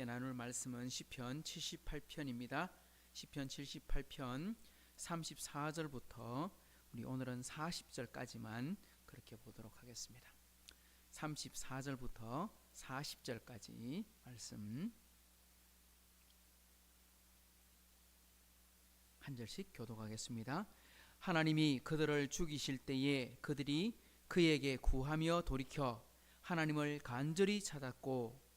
함께 나눌 말씀은 시편 78편입니다. 시편 78편 34절부터 우리 오늘은 40절까지만 그렇게 보도록 하겠습니다. 34절부터 40절까지 말씀 한 절씩 교독하겠습니다. 하나님이 그들을 죽이실 때에 그들이 그에게 구하며 돌이켜 하나님을 간절히 찾았고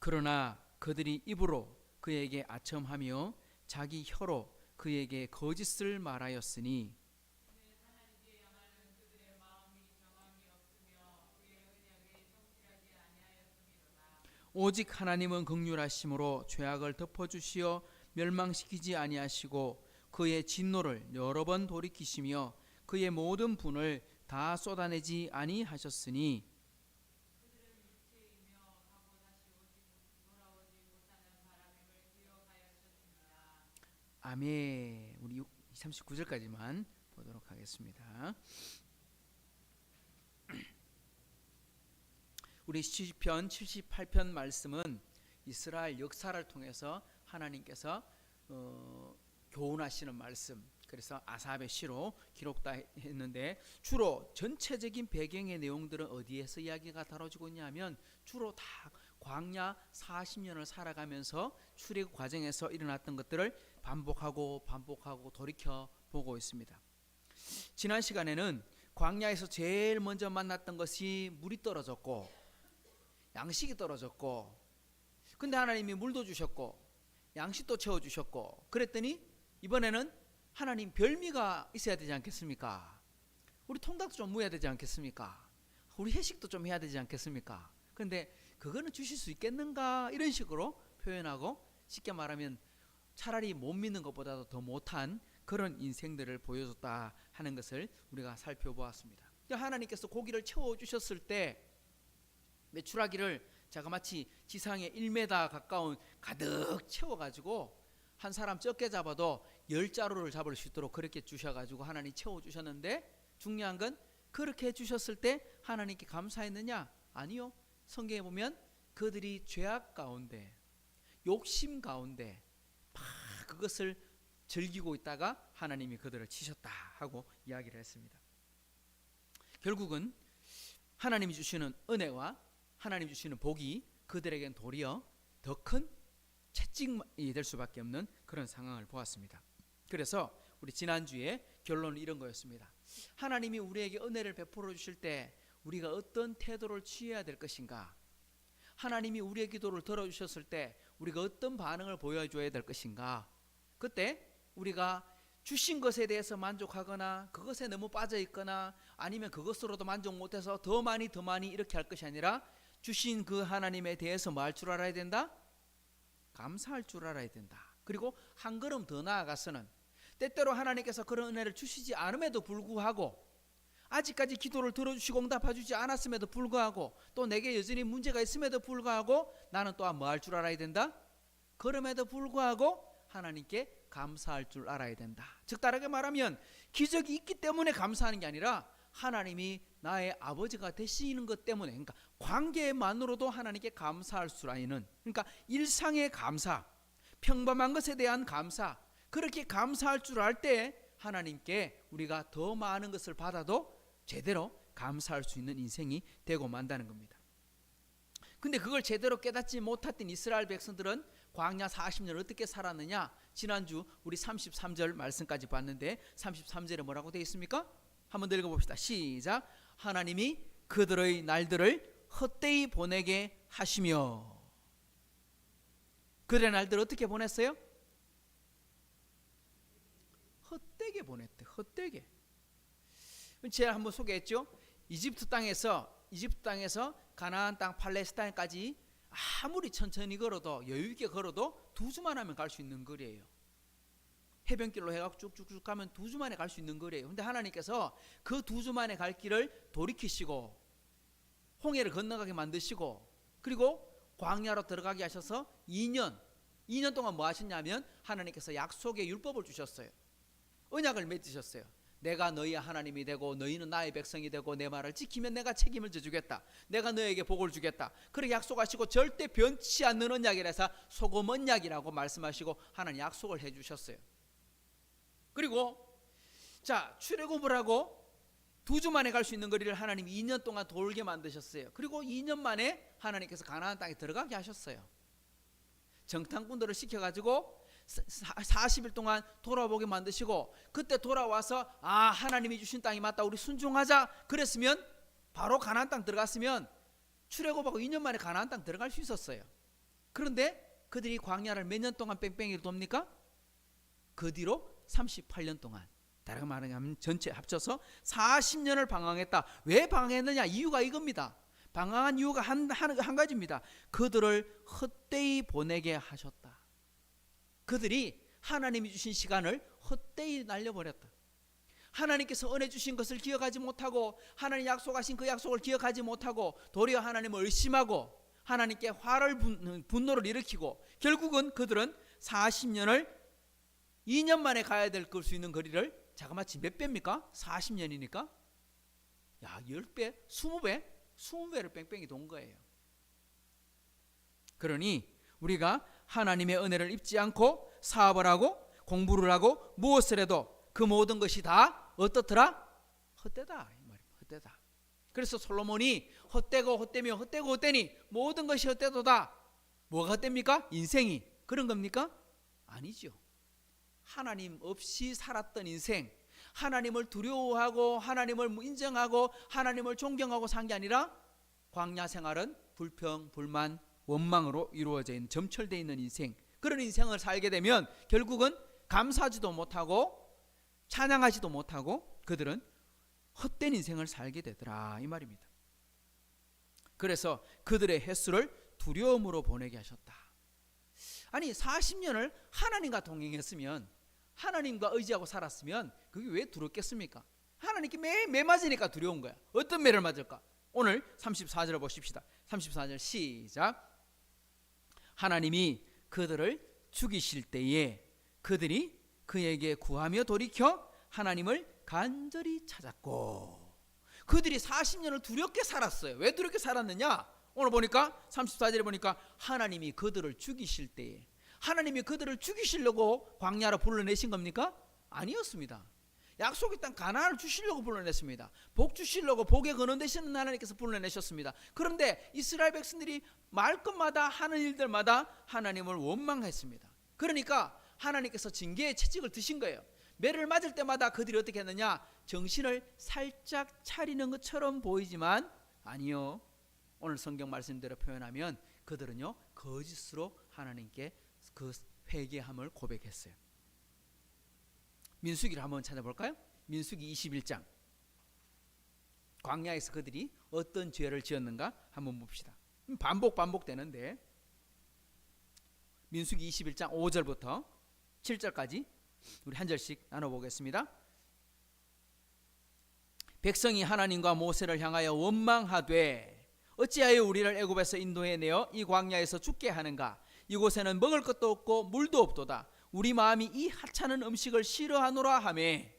그러나 그들이 입으로 그에게 아첨하며 자기 혀로 그에게 거짓을 말하였으니 오직 하나님은 극률하심으로 죄악을 덮어주시어 멸망시키지 아니하시고 그의 진노를 여러 번 돌이키시며 그의 모든 분을 다 쏟아내지 아니하셨으니 아멘. 우리 39절까지만 보도록 하겠습니다. 우리 시편 78편 말씀은 이스라엘 역사를 통해서 하나님께서 어, 교훈하시는 말씀. 그래서 아삽의 시로 기록다 했는데 주로 전체적인 배경의 내용들은 어디에서 이야기가 다뤄지고 있냐면 주로 다 광야 40년을 살아가면서 출애굽 과정에서 일어났던 것들을 반복하고 반복하고 돌이켜 보고 있습니다. 지난 시간에는 광야에서 제일 먼저 만났던 것이 물이 떨어졌고 양식이 떨어졌고 근데 하나님이 물도 주셨고 양식도 채워 주셨고 그랬더니 이번에는 하나님 별미가 있어야 되지 않겠습니까? 우리 통닭도 좀 무해야 되지 않겠습니까? 우리 회식도 좀 해야 되지 않겠습니까? 근데 그거는 주실 수 있겠는가 이런 식으로 표현하고 쉽게 말하면 차라리 못 믿는 것보다도 더 못한 그런 인생들을 보여줬다 하는 것을 우리가 살펴보았습니다. 하나님께서 고기를 채워 주셨을 때 메추라기를 자그마치 지상에 1m 가까운 가득 채워 가지고 한 사람 적게 잡아도 열 자루를 잡을 수 있도록 그렇게 주셔 가지고 하나님 채워 주셨는데 중요한 건 그렇게 해 주셨을 때 하나님께 감사했느냐? 아니요. 성경에 보면 그들이 죄악 가운데 욕심 가운데 막 그것을 즐기고 있다가 하나님이 그들을 치셨다 하고 이야기를 했습니다. 결국은 하나님이 주시는 은혜와 하나님 주시는 복이 그들에겐 도리어 더 큰 채찍이 될 수밖에 없는 그런 상황을 보았습니다. 그래서 우리 지난주에 결론은 이런 거였습니다. 하나님이 우리에게 은혜를 베풀어 주실 때 우리가 어떤 태도를 취해야 될 것인가? 하나님이 우리의 기도를 들어주셨을 때 우리가 어떤 반응을 보여줘야 될 것인가? 그때 우리가 주신 것에 대해서 만족하거나 그것에 너무 빠져 있거나 아니면 그것으로도 만족 못해서 더 많이 더 많이 이렇게 할 것이 아니라 주신 그 하나님에 대해서 뭐할줄 알아야 된다? 감사할 줄 알아야 된다. 그리고 한 걸음 더 나아가서는 때때로 하나님께서 그런 은혜를 주시지 않음에도 불구하고 아직까지 기도를 들어주시고 응답해주지 않았음에도 불구하고 또 내게 여전히 문제가 있음에도 불구하고 나는 또한 뭐 할 줄 알아야 된다? 그럼에도 불구하고 하나님께 감사할 줄 알아야 된다. 즉 다르게 말하면 기적이 있기 때문에 감사하는 게 아니라 하나님이 나의 아버지가 되시는 것 때문에 그러니까 관계만으로도 하나님께 감사할 줄 아는 그러니까 일상의 감사, 평범한 것에 대한 감사 그렇게 감사할 줄 알 때 하나님께 우리가 더 많은 것을 받아도 제대로 감사할 수 있는 인생이 되고 만다는 겁니다. 근데 그걸 제대로 깨닫지 못했던 이스라엘 백성들은 광야 40년 어떻게 살았느냐? 지난주 우리 33절 말씀까지 봤는데 33절에 뭐라고 되어 있습니까? 한번 더 읽어 봅시다. 시작. 하나님이 그들의 날들을 헛되이 보내게 하시며 그들의 날들 어떻게 보냈어요? 헛되게 보냈대. 헛되게. 제가 한번 소개했죠. 이집트 땅에서 이집트 땅에서 가나안 땅 팔레스타인까지 아무리 천천히 걸어도 여유 있게 걸어도 두 주만 하면 갈 수 있는 거리예요. 해변길로 해갖고 쭉쭉쭉 가면 두 주만에 갈 수 있는 거리예요. 근데 하나님께서 그 두 주만에 갈 길을 돌이키시고 홍해를 건너가게 만드시고 그리고 광야로 들어가게 하셔서 2년 2년 동안 뭐 하셨냐면 하나님께서 약속의 율법을 주셨어요. 언약을 맺으셨어요. 내가 너희의 하나님이 되고 너희는 나의 백성이 되고 내 말을 지키면 내가 책임을 져주겠다. 내가 너에게 복을 주겠다. 그렇게 약속하시고 절대 변치 않는 언약이라서 소금 언약이라고 말씀하시고 하나님 약속을 해주셨어요. 그리고 자 출애굽을 하고 두 주 만에 갈 수 있는 거리를 하나님 2년 동안 돌게 만드셨어요. 그리고 2년 만에 하나님께서 가나안 땅에 들어가게 하셨어요. 정탐꾼들을 시켜가지고 40일 동안 돌아보게 만드시고 그때 돌아와서 아 하나님이 주신 땅이 맞다 우리 순종하자 그랬으면 바로 가나안 땅 들어갔으면 출애굽하고 2년 만에 가나안 땅 들어갈 수 있었어요. 그런데 그들이 광야를 몇 년 동안 뺑뺑이를 돕니까? 그 뒤로 38년 동안 다른 말하면 전체 합쳐서 40년을 방황했다. 왜 방황했느냐? 이유가 이겁니다. 방황한 이유가 한, 한, 한 가지입니다. 그들을 헛되이 보내게 하셨다. 그들이 하나님이 주신 시간을 헛되이 날려버렸다. 하나님께서 은혜 주신 것을 기억하지 못하고 하나님 약속하신 그 약속을 기억하지 못하고 도리어 하나님을 의심하고 하나님께 화를 분, 분노를 일으키고 결국은 그들은 40년을 2년 만에 가야 될 수 있는 거리를 자그마치 몇 배입니까? 40년이니까 야 10배, 20배, 20배를 뺑뺑이 돈 거예요. 그러니 우리가 하나님의 은혜를 입지 않고 사업을 하고 공부를 하고 무엇을 해도 그 모든 것이 다 어떻더라? 헛되다. 헛되다. 그래서 솔로몬이 헛되고 헛되며 헛되고 헛되니 모든 것이 헛되도다. 뭐가 헛됩니까? 인생이 그런 겁니까? 아니죠. 하나님 없이 살았던 인생, 하나님을 두려워하고 하나님을 인정하고 하나님을 존경하고 산 게 아니라 광야 생활은 불평, 불만, 원망으로 이루어져 있는 점철되어 있는 인생. 그런 인생을 살게 되면 결국은 감사하지도 못하고 찬양하지도 못하고 그들은 헛된 인생을 살게 되더라 이 말입니다. 그래서 그들의 횟수를 두려움으로 보내게 하셨다. 아니 40년을 하나님과 동행했으면 하나님과 의지하고 살았으면 그게 왜 두렵겠습니까? 하나님께 매, 매 맞으니까 두려운 거야. 어떤 매를 맞을까? 오늘 34절을 보십시다. 34절 시작. 하나님이 그들을 죽이실 때에 그들이 그에게 구하며 돌이켜 하나님을 간절히 찾았고 그들이 40년을 두렵게 살았어요. 왜 두렵게 살았느냐? 오늘 보니까 34절에 보니까 하나님이 그들을 죽이실 때에 하나님이 그들을 죽이시려고 광야로 불러내신 겁니까? 아니었습니다. 약속의 땅 가나안을 주시려고 불러냈습니다. 복 주시려고 복에 거는 되시는 하나님께서 불러내셨습니다. 그런데 이스라엘 백성들이 말끝마다 하는 일들마다 하나님을 원망했습니다. 그러니까 하나님께서 징계의 채찍을 드신 거예요. 매를 맞을 때마다 그들이 어떻게 했느냐? 정신을 살짝 차리는 것처럼 보이지만 아니요. 오늘 성경 말씀대로 표현하면 그들은요 거짓으로 하나님께 그 회개함을 고백했어요. 민수기를 한번 찾아볼까요? 민수기 21장. 광야에서 그들이 어떤 죄를 지었는가 한번 봅시다. 반복 반복되는데 민수기 21장 5절부터 7절까지 우리 한 절씩 나눠 보겠습니다. 백성이 하나님과 모세를 향하여 원망하되 어찌하여 우리를 애굽에서 인도해 내어 이 광야에서 죽게 하는가 이곳에는 먹을 것도 없고 물도 없도다 우리 마음이 이 하찮은 음식을 싫어하노라 하매.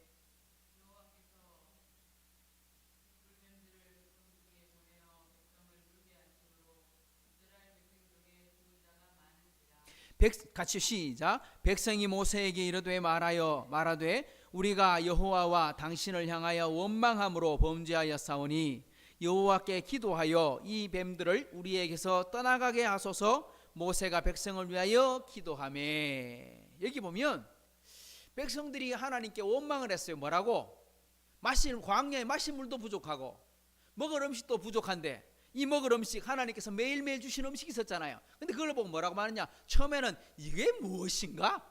백, 같이 시작. 백성이 모세에게 이르되 말하여 말하되 우리가 여호와와 당신을 향하여 원망함으로 범죄하였사오니 여호와께 기도하여 이 뱀들을 우리에게서 떠나가게 하소서. 모세가 백성을 위하여 기도하매 여기 보면 백성들이 하나님께 원망을 했어요. 뭐라고? 마실 광야에 마실 물도 부족하고 먹을 음식도 부족한데 이 먹을 음식 하나님께서 매일매일 주신 음식이 있었잖아요. 근데 그걸 보고 뭐라고 말하냐? 처음에는 이게 무엇인가?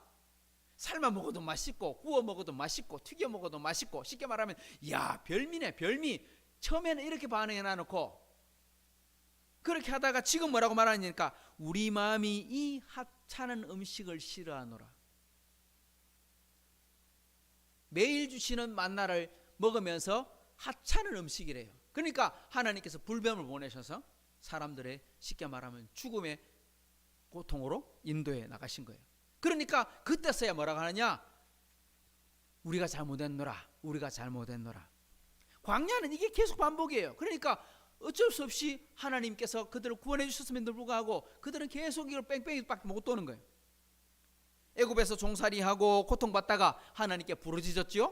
삶아 먹어도 맛있고 구워 먹어도 맛있고 튀겨 먹어도 맛있고 쉽게 말하면 야 별미네 별미. 처음에는 이렇게 반응해 놔놓고 그렇게 하다가 지금 뭐라고 말하니까 우리 마음이 이 하찮은 음식을 싫어하노라 매일 주시는 만나를 먹으면서 하찮은 음식이래요 그러니까 하나님께서 불뱀을 보내셔서 사람들의 쉽게 말하면 죽음의 고통으로 인도해 나가신 거예요 그러니까 그때서야 뭐라고 하느냐 우리가 잘못했노라. 우리가 잘못했노라. 광야는 이게 계속 반복이에요. 그러니까 어쩔 수 없이 하나님께서 그들을 구원해 주셨음에도 불구하고 그들은 계속 이걸 뺑뺑이밖에 못 도는 거예요. 애굽에서 종살이하고 고통받다가 하나님께 부르짖었지요.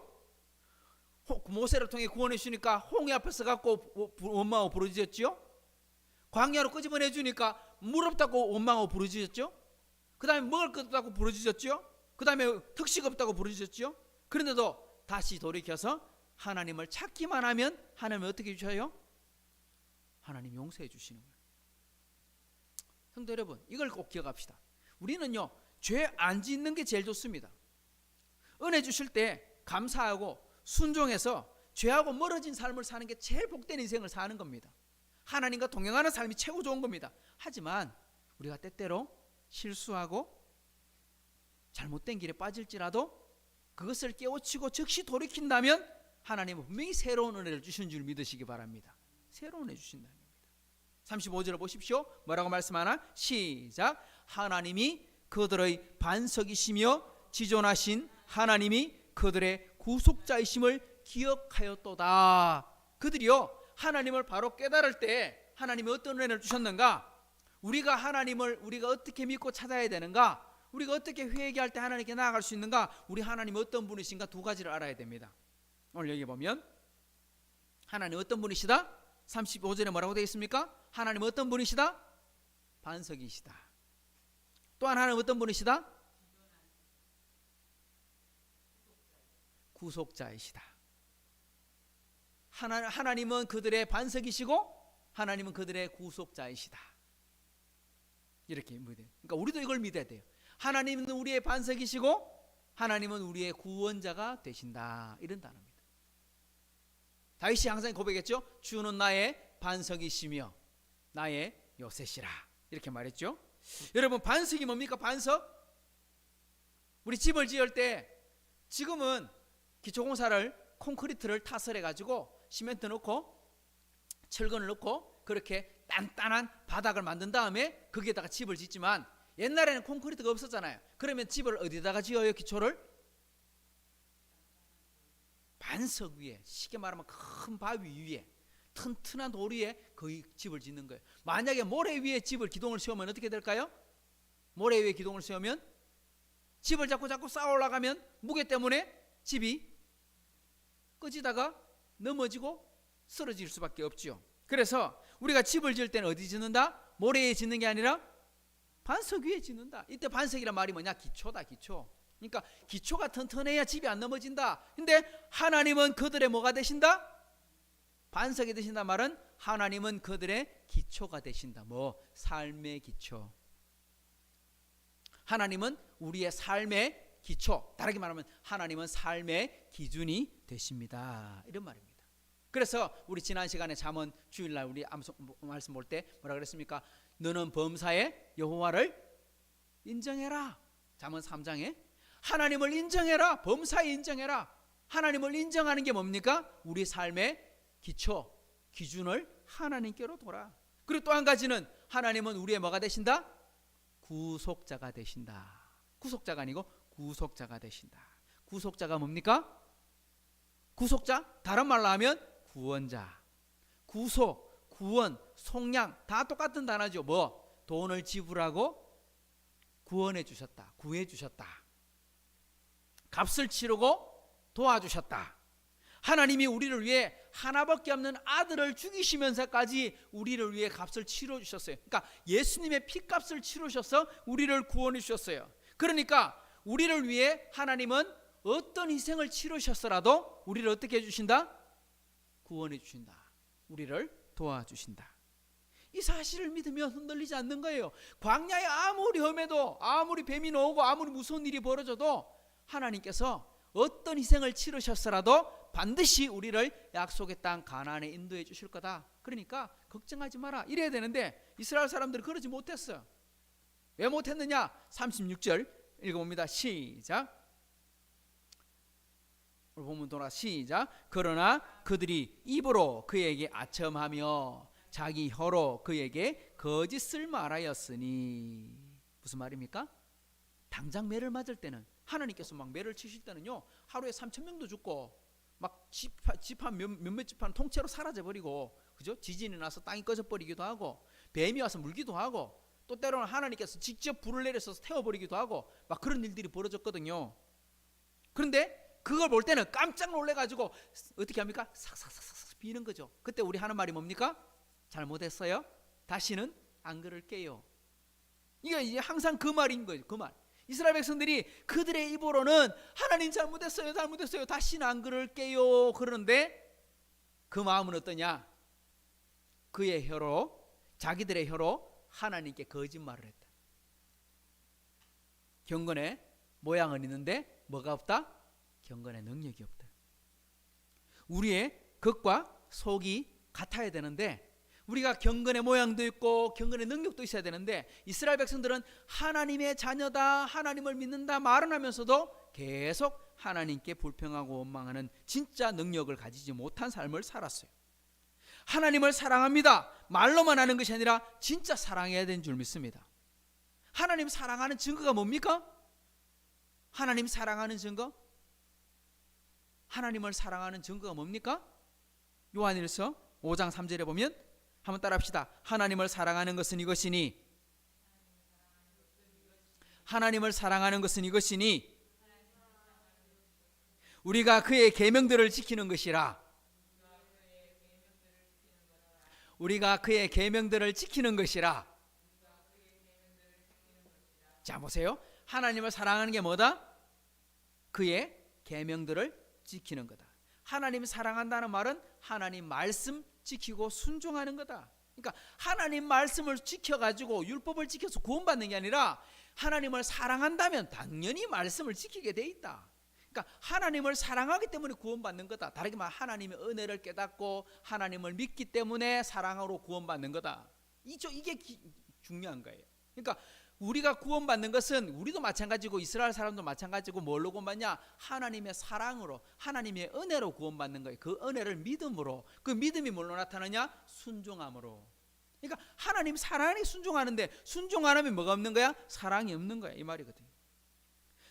호- 모세를 통해 구원해 주니까 홍해 앞에서 갖고 원망하고 부르짖었지요. 광야로 끄집어내 주니까 물 없다고 원망하고 부르짖었죠. 그다음에 먹을 것 없다고 부르짖었죠. 그다음에 특식 없다고 부르짖었죠. 그런데도 다시 돌이켜서 하나님을 찾기만 하면 하나님이 어떻게 주셔요? 하나님 용서해 주시는 거예요. 성도 여러분, 이걸 꼭 기억합시다. 우리는요, 죄 안 짓는 게 제일 좋습니다. 은혜 주실 때 감사하고 순종해서 죄하고 멀어진 삶을 사는 게 제일 복된 인생을 사는 겁니다. 하나님과 동행하는 삶이 최고 좋은 겁니다. 하지만 우리가 때때로 실수하고 잘못된 길에 빠질지라도 그것을 깨우치고 즉시 돌이킨다면 하나님은 분명히 새로운 은혜를 주시는 줄 믿으시기 바랍니다. 새로운 은혜 주신다는 겁니다. 35절을 보십시오. 뭐라고 말씀하나? 시작. 하나님이 그들의 반석이시며 지존하신 하나님이 그들의 구속자이심을 기억하였도다. 그들이요 하나님을 바로 깨달을 때 하나님이 어떤 은혜를 주셨는가? 우리가 하나님을 우리가 어떻게 믿고 찾아야 되는가? 우리가 어떻게 회개할 때 하나님께 나아갈 수 있는가? 우리 하나님 어떤 분이신가 두 가지를 알아야 됩니다. 오늘 여기 보면 하나님 어떤 분이시다? 35절에 뭐라고 되어 있습니까? 하나님 어떤 분이시다? 반석이시다. 또 하나는 어떤 분이시다? 구속자이시다. 하나, 하나님은 그들의 반석이시고 하나님은 그들의 구속자이시다. 이렇게 믿어야 돼요. 그러니까 우리도 이걸 믿어야 돼요. 하나님은 우리의 반석이시고 하나님은 우리의 구원자가 되신다. 이런 단어입니다. 다윗이 항상 고백했죠. 주는 나의 반석이시며 나의 요새시라. 이렇게 말했죠. 여러분 반석이 뭡니까? 반석? 우리 집을 지을 때 지금은 기초공사를 콘크리트를 타설해 가지고 시멘트 넣고 철근을 넣고 그렇게 단단한 바닥을 만든 다음에 거기에다가 집을 짓지만 옛날에는 콘크리트가 없었잖아요. 그러면 집을 어디다가 지어요? 기초를 반석 위에 쉽게 말하면 큰 바위 위에 튼튼한 돌 위에 거의 집을 짓는 거예요. 만약에 모래 위에 집을 기둥을 세우면 어떻게 될까요? 모래 위에 기둥을 세우면 집을 자꾸 자꾸 쌓아 올라가면 무게 때문에 집이 꺼지다가 넘어지고 쓰러질 수밖에 없지요. 그래서 우리가 집을 지을 때는 어디 짓는다? 모래에 짓는 게 아니라 반석 위에 짓는다. 이때 반석이란 말이 뭐냐? 기초다, 기초. 그러니까 기초가 튼튼해야 집이 안 넘어진다. 근데 하나님은 그들의 뭐가 되신다? 반석이 되신다 말은 하나님은 그들의 기초가 되신다. 뭐 삶의 기초. 하나님은 우리의 삶의 기초. 다르게 말하면 하나님은 삶의 기준이 되십니다. 이런 말입니다. 그래서 우리 지난 시간에 잠언 주일날 우리 암송- 말씀 볼 때 뭐라 그랬습니까? 너는 범사의 여호와를 인정해라. 잠언 3장에 하나님을 인정해라. 범사에 인정해라. 하나님을 인정하는 게 뭡니까? 우리 삶의 기초, 기준을 하나님께로 돌아. 그리고 또 한 가지는 하나님은 우리의 뭐가 되신다? 구속자가 되신다. 구속자가 아니고 구속자가 되신다. 구속자가 뭡니까? 구속자? 다른 말로 하면 구원자. 구속, 구원, 속량 다 똑같은 단어죠. 뭐? 돈을 지불하고 구원해 주셨다. 구해 주셨다. 값을 치르고 도와주셨다. 하나님이 우리를 위해 하나밖에 없는 아들을 죽이시면서까지 우리를 위해 값을 치러 주셨어요. 그러니까 예수님의 피값을 치르셔서 우리를 구원해 주셨어요. 그러니까 우리를 위해 하나님은 어떤 희생을 치르셨더라도 우리를 어떻게 해 주신다? 구원해 주신다. 우리를 도와주신다. 이 사실을 믿으면 흔들리지 않는 거예요. 광야에 아무리 험해도 아무리 뱀이 나오고 아무리 무서운 일이 벌어져도 하나님께서 어떤 희생을 치르셨더라도 반드시 우리를 약속의 땅 가나안에 인도해 주실 거다. 그러니까 걱정하지 마라. 이래야 되는데 이스라엘 사람들이 그러지 못했어요. 왜 못했느냐? 36절 읽어봅니다. 시작. 오늘 본문 돌아 시작. 그러나 그들이 입으로 그에게 아첨하며 자기 혀로 그에게 거짓을 말하였으니 무슨 말입니까? 당장 매를 맞을 때는 하나님께서 막 매를 치실 때는요 하루에 3천 명도 죽고 막 집한 몇몇 집한 통째로 사라져 버리고 그죠? 지진이 나서 땅이 꺼져 버리기도 하고 뱀이 와서 물기도 하고 또 때로는 하나님께서 직접 불을 내려서 태워 버리기도 하고 막 그런 일들이 벌어졌거든요. 그런데 그걸 볼 때는 깜짝 놀래 가지고 어떻게 합니까? 삭삭삭삭 비는 거죠. 그때 우리 하는 말이 뭡니까? 잘못했어요. 다시는 안 그럴게요. 이게 이제 항상 그 말인 거예요. 그 말. 이스라엘 백성들이 그들의 입으로는 하나님 잘못했어요. 잘못했어요. 다시는 안 그럴게요. 그러는데 그 마음은 어떠냐? 그의 혀로 자기들의 혀로 하나님께 거짓말을 했다. 경건의 모양은 있는데 뭐가 없다? 경건의 능력이 없다. 우리의 겉과 속이 같아야 되는데 우리가 경건의 모양도 있고 경건의 능력도 있어야 되는데 이스라엘 백성들은 하나님의 자녀다 하나님을 믿는다 말은 하면서도 계속 하나님께 불평하고 원망하는 진짜 능력을 가지지 못한 삶을 살았어요. 하나님을 사랑합니다. 말로만 하는 것이 아니라 진짜 사랑해야 되는 줄 믿습니다. 하나님 사랑하는 증거가 뭡니까? 하나님 사랑하는 증거? 하나님을 사랑하는 증거가 뭡니까? 요한일서 5장 3절에 보면 한번 따라합시다. 하나님을 사랑하는 것은 이것이니 하나님을 사랑하는 것은 이것이니 우리가 그의 계명들을 지키는 것이라 우리가 그의 계명들을 지키는 것이라 자 보세요. 하나님을 사랑하는 게 뭐다? 그의 계명들을 지키는 거다. 하나님 사랑한다는 말은 하나님 말씀 지키고 순종하는 거다. 그러니까 하나님 말씀을 지켜가지고 율법을 지켜서 구원받는 게 아니라 하나님을 사랑한다면 당연히 말씀을 지키게 돼 있다. 그러니까 하나님을 사랑하기 때문에 구원받는 거다. 다르게 말하면 하나님의 은혜를 깨닫고 하나님을 믿기 때문에 사랑으로 구원받는 거다. 이죠 이게 기, 중요한 거예요. 그러니까 우리가 구원받는 것은 우리도 마찬가지고 이스라엘 사람도 마찬가지고 뭘로 구원받냐? 하나님의 사랑으로 하나님의 은혜로 구원받는 거예요. 그 은혜를 믿음으로 그 믿음이 뭘로 나타나냐? 순종함으로. 그러니까 하나님 사랑이 순종하는데 순종 안 하면 뭐가 없는 거야? 사랑이 없는 거야. 이 말이거든요.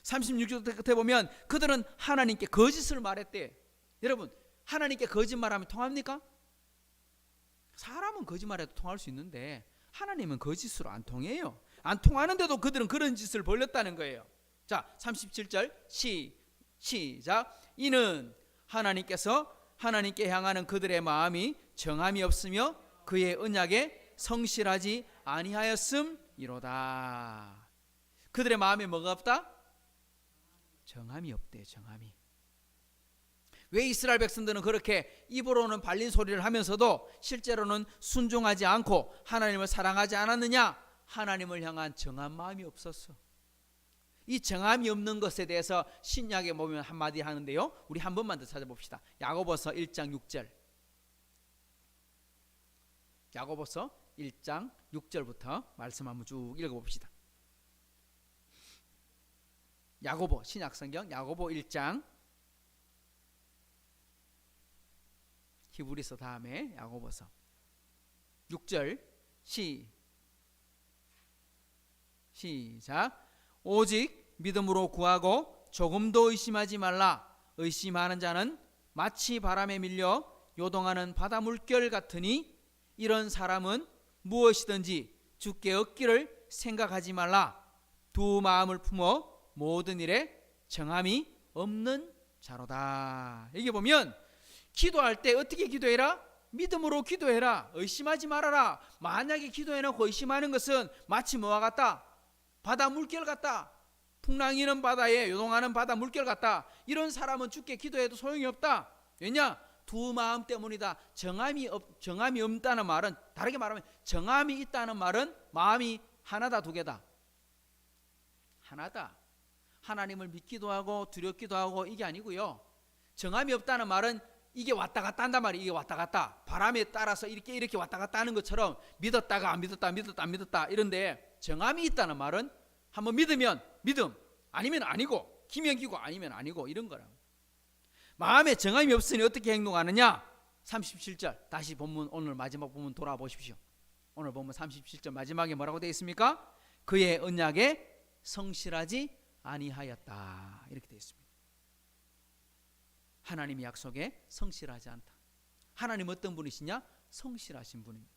36절 끝에 보면 그들은 하나님께 거짓을 말했대. 여러분, 하나님께 거짓말하면 통합니까? 사람은 거짓말해도 통할 수 있는데 하나님은 거짓으로 안 통해요. 안 통하는데도 그들은 그런 짓을 벌렸다는 거예요. 자, 37절 시 시작. 이는 하나님께서 하나님께 향하는 그들의 마음이 정함이 없으며 그의 언약에 성실하지 아니하였음이로다. 그들의 마음에 뭐가 없다? 정함이 없대. 정함이. 왜 이스라엘 백성들은 그렇게 입으로는 발린 소리를 하면서도 실제로는 순종하지 않고 하나님을 사랑하지 않았느냐? 하나님을 향한 정한 마음이 없었어. 이 정함이 없는 것에 대해서 신약에 보면 한마디 하는데요. 우리 한 번만 더 찾아봅시다. 야고보서 1장 6절. 야고보서 1장 6절부터 말씀 한번 쭉 읽어봅시다. 야고보 신약 성경 야고보 1장 히브리서 다음에 야고보서 6절 시 시작 오직 믿음으로 구하고 조금도 의심하지 말라 의심하는 자는 마치 바람에 밀려 요동하는 바다 물결 같으니 이런 사람은 무엇이든지 주께 얻기를 생각하지 말라 두 마음을 품어 모든 일에 정함이 없는 자로다. 여기 보면 기도할 때 어떻게 기도해라? 믿음으로 기도해라. 의심하지 말아라. 만약에 기도해놓고 의심하는 것은 마치 뭐와 같다? 바다 물결 같다. 풍랑이는 바다에 요동하는 바다 물결 같다. 이런 사람은 죽게 기도해도 소용이 없다. 왜냐? 두 마음 때문이다. 정함이 없, 정함이 없다는 말은 다르게 말하면 정함이 있다는 말은 마음이 하나다 두 개다. 하나다. 하나님을 믿기도 하고 두렵기도 하고 이게 아니고요. 정함이 없다는 말은 이게 왔다 갔다 한단 말이에요. 이게 왔다 갔다. 바람에 따라서 이렇게 이렇게 왔다 갔다 하는 것처럼 믿었다가 안 믿었다, 믿었다, 안 믿었다 이런데 정함이 있다는 말은 한번 믿으면 믿음, 아니면 아니고, 기면기고 아니면 아니고 이런 거라. 마음에 정함이 없으니 어떻게 행동하느냐? 37절 다시 본문 오늘 마지막 본문 돌아보십시오. 오늘 보면 37절 마지막에 뭐라고 되어 있습니까? 그의 언약에 성실하지 아니하였다 이렇게 되어 있습니다. 하나님의 약속에 성실하지 않다. 하나님 어떤 분이시냐? 성실하신 분입니다.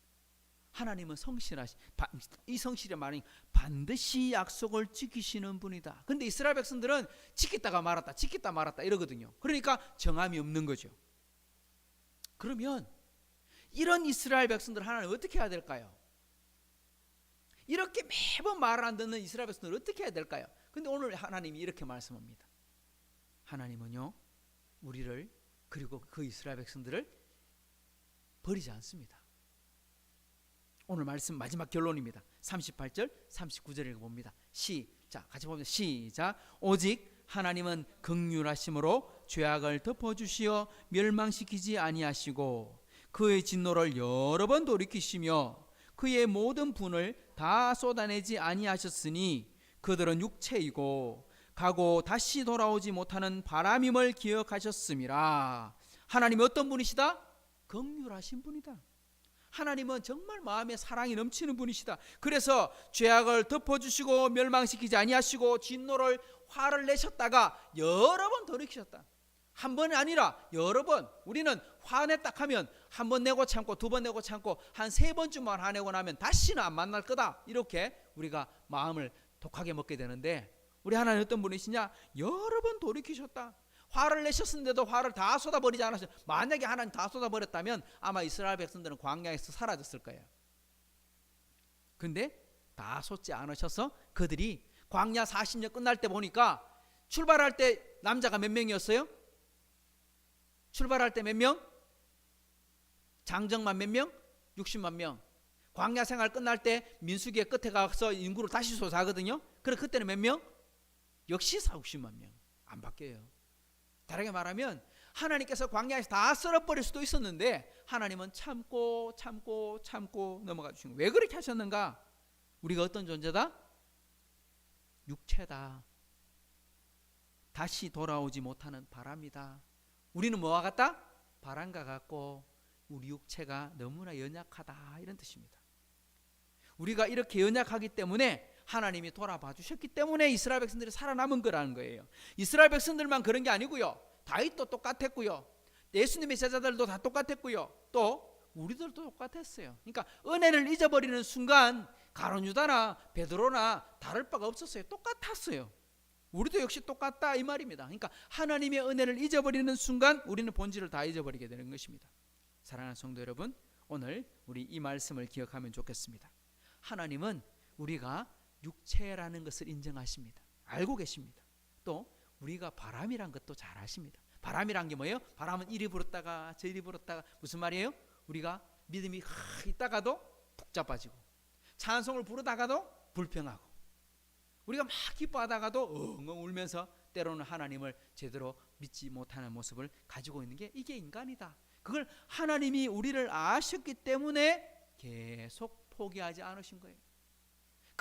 하나님은 성실하시 바- 이 성실의 말이 반드시 약속을 지키시는 분이다. 근데 이스라엘 백성들은 지켰다가 말았다, 지켰다 말았다 이러거든요. 그러니까 정함이 없는 거죠. 그러면 이런 이스라엘 백성들 하나님 어떻게 해야 될까요? 이렇게 매번 말을 안 듣는 이스라엘 백성들 어떻게 해야 될까요? 근데 오늘 하나님이 이렇게 말씀합니다. 하나님은요, 우리를 그리고 그 이스라엘 백성들을 버리지 않습니다. 오늘 말씀 마지막 결론입니다. 38절, 39절 읽어봅니다. 시작, 같이 보면 시작. 오직 하나님은 극률하심으로 죄악을 덮어주시어 멸망시키지 아니하시고 그의 진노를 여러 번 돌이키시며 그의 모든 분을 다 쏟아내지 아니하셨으니 그들은 육체이고 가고 다시 돌아오지 못하는 바람임을 기억하셨음이라. 하나님이 어떤 분이시다? 극률하신 분이다. 하나님은 정말 마음에 사랑이 넘치는 분이시다. 그래서 죄악을 덮어주시고 멸망시키지 아니하시고 진노를 화를 내셨다가 여러 번 돌이키셨다. 한 번이 아니라 여러 번. 우리는 화냈다 하면 한 번 내고 참고 두 번 내고 참고 한 세 번쯤만 화내고 나면 다시는 안 만날 거다. 이렇게 우리가 마음을 독하게 먹게 되는데 우리 하나님 어떤 분이시냐? 여러 번 돌이키셨다. 화를 내셨는데도 화를 다 쏟아버리지 않았어요. 만약에 하나님 다 쏟아버렸다면 아마 이스라엘 백성들은 광야에서 사라졌을 거예요. 근데 다 쏟지 않으셔서 그들이 광야 40년 끝날 때 보니까 출발할 때 남자가 몇 명이었어요? 출발할 때 몇 명? 장정만 몇 명? 60만 명. 광야 생활 끝날 때 민수기의 끝에 가서 인구를 다시 조사하거든요. 그래 그때는 몇 명? 역시 40만 명. 안 바뀌어요. 다르게 말하면 하나님께서 광야에서 다 썰어버릴 수도 있었는데 하나님은 참고 참고 참고 넘어가 주신 거예요. 왜 그렇게 하셨는가? 우리가 어떤 존재다? 육체다. 다시 돌아오지 못하는 바람이다. 우리는 뭐와 같다? 바람과 같고 우리 육체가 너무나 연약하다 이런 뜻입니다. 우리가 이렇게 연약하기 때문에 하나님이 돌아봐 주셨기 때문에 이스라엘 백성들이 살아남은 거라는 거예요. 이스라엘 백성들만 그런 게 아니고요. 다윗도 똑같았고요. 예수님의 제자들도 다 똑같았고요. 또 우리들도 똑같았어요. 그러니까 은혜를 잊어버리는 순간 가론 유다나 베드로나 다를 바가 없었어요. 똑같았어요. 우리도 역시 똑같다 이 말입니다. 그러니까 하나님의 은혜를 잊어버리는 순간 우리는 본질을 다 잊어버리게 되는 것입니다. 사랑하는 성도 여러분, 오늘 우리 이 말씀을 기억하면 좋겠습니다. 하나님은 우리가 육체라는 것을 인정하십니다. 알고 계십니다. 또 우리가 바람이란 것도 잘 아십니다. 바람이란 게 뭐예요? 바람은 이리 불었다가 저리 불었다가 무슨 말이에요? 우리가 믿음이 하 있다가도 복잡해지고 찬송을 부르다가도 불평하고 우리가 막 기뻐하다가도 엉엉 울면서 때로는 하나님을 제대로 믿지 못하는 모습을 가지고 있는 게 이게 인간이다. 그걸 하나님이 우리를 아셨기 때문에 계속 포기하지 않으신 거예요.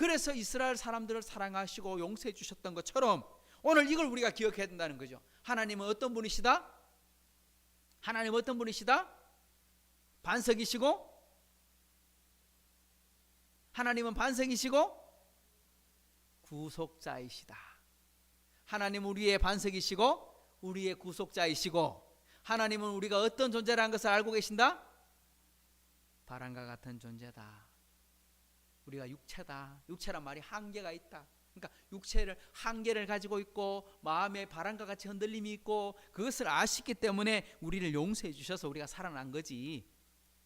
그래서 이스라엘 사람들을 사랑하시고 용서해 주셨던 것처럼 오늘 이걸 우리가 기억해야 된다는 거죠. 하나님은 어떤 분이시다? 하나님 어떤 분이시다? 반석이시고 하나님은 반석이시고 구속자이시다. 하나님은 우리의 반석이시고 우리의 구속자이시고 하나님은 우리가 어떤 존재라는 것을 알고 계신다? 바람과 같은 존재다. 우리가 육체다. 육체란 말이 한계가 있다. 그러니까 육체를 한계를 가지고 있고 마음의 바람과 같이 흔들림이 있고 그것을 아시기 때문에 우리를 용서해 주셔서 우리가 살아난 거지.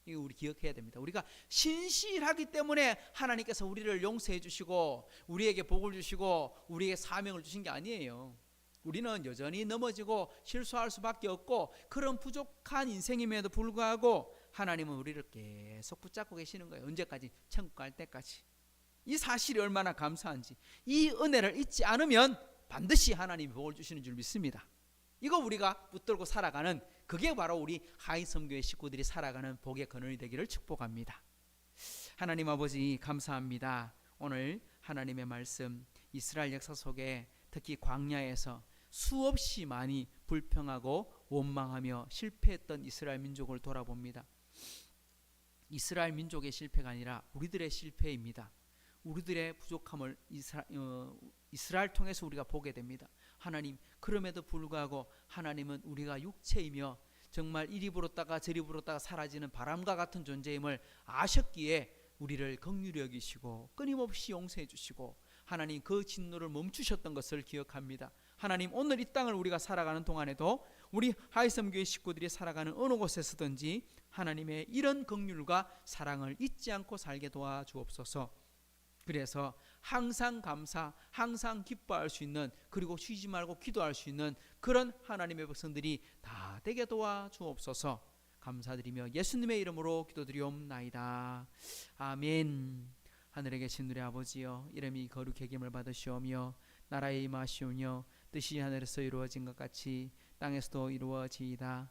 이거 우리 기억해야 됩니다. 우리가 신실하기 때문에 하나님께서 우리를 용서해 주시고 우리에게 복을 주시고 우리에게 사명을 주신 게 아니에요. 우리는 여전히 넘어지고 실수할 수밖에 없고 그런 부족한 인생임에도 불구하고 하나님은 우리를 계속 붙잡고 계시는 거예요. 언제까지? 천국 갈 때까지. 이 사실이 얼마나 감사한지 이 은혜를 잊지 않으면 반드시 하나님이 복을 주시는 줄 믿습니다. 이거 우리가 붙들고 살아가는 그게 바로 우리 하이섬교회 식구들이 살아가는 복의 근원이 되기를 축복합니다. 하나님 아버지 감사합니다. 오늘 하나님의 말씀 이스라엘 역사 속에 특히 광야에서 수없이 많이 불평하고 원망하며 실패했던 이스라엘 민족을 돌아봅니다. 이스라엘 민족의 실패가 아니라 우리들의 실패입니다. 우리들의 부족함을 이스라, 어, 이스라엘 통해서 우리가 보게 됩니다. 하나님 그럼에도 불구하고 하나님은 우리가 육체이며 정말 이리 불었다가 저리 불었다가 사라지는 바람과 같은 존재임을 아셨기에 우리를 긍휼히 여기시고 끊임없이 용서해 주시고 하나님 그 진노를 멈추셨던 것을 기억합니다. 하나님 오늘 이 땅을 우리가 살아가는 동안에도 우리 하이섬 교회 식구들이 살아가는 어느 곳에서든지 하나님의 이런 긍휼과 사랑을 잊지 않고 살게 도와 주옵소서. 그래서 항상 감사, 항상 기뻐할 수 있는 그리고 쉬지 말고 기도할 수 있는 그런 하나님의 백성들이 다 되게 도와 주옵소서. 감사드리며 예수님의 이름으로 기도드리옵나이다. 아멘. 하늘에 계신 우리 아버지여 이름이 거룩히 여김을 받으시오며 나라에 임하시오며 뜻이 하늘에서 이루어진 것 같이 땅에서도 이루어지이다.